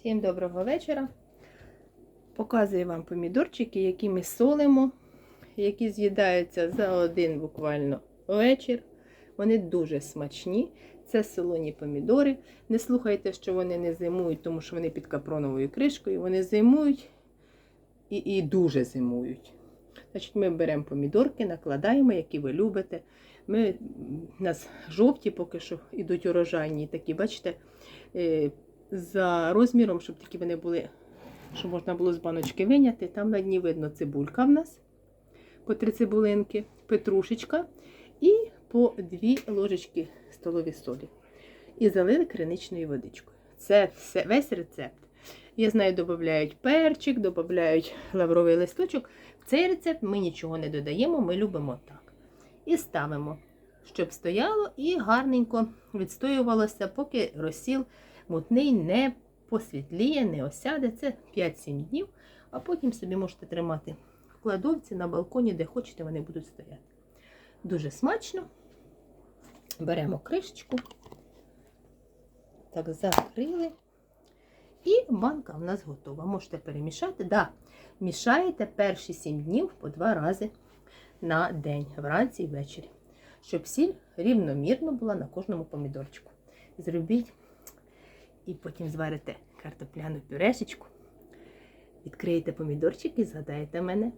Всім доброго вечора. Показую вам помідорчики, які ми солимо, які з'їдаються за один буквально вечір. Вони дуже смачні. Це солоні помідори. Не слухайте, що вони не зимують, тому що вони під капроновою кришкою. Вони зимують і, і дуже зимують. Значить, Ми беремо помідорки, накладаємо, які ви любите. Ми, у нас жовті поки що йдуть урожайні, такі, бачите, е, за розміром, щоб такі вони були, щоб можна було з баночки виняти. Там на дні видно цибулька в нас по три цибулинки, петрушечка і по дві ложечки столові солі. І залили криничною водичкою. Це все, весь рецепт. Я знаю, додають перчик, додають лавровий листочок. В цей рецепт ми нічого не додаємо, ми любимо так. І ставимо, щоб стояло і гарненько відстоювалося, поки розсіл мутний не посвітліє, не осяде. Це 5-7 днів, а потім собі можете тримати в кладовці на балконі, де хочете, вони будуть стояти. Дуже смачно. Беремо кришечку, так закрили. І банка в нас готова. Можете перемішати. Да, мішаєте перші 7 днів по два рази на день, вранці і ввечері. Щоб сіль рівномірно була на кожному помідорчику. Зробіть і потім зварите картопляну пюрешечку. Відкриєте помідорчик і згадаєте мене.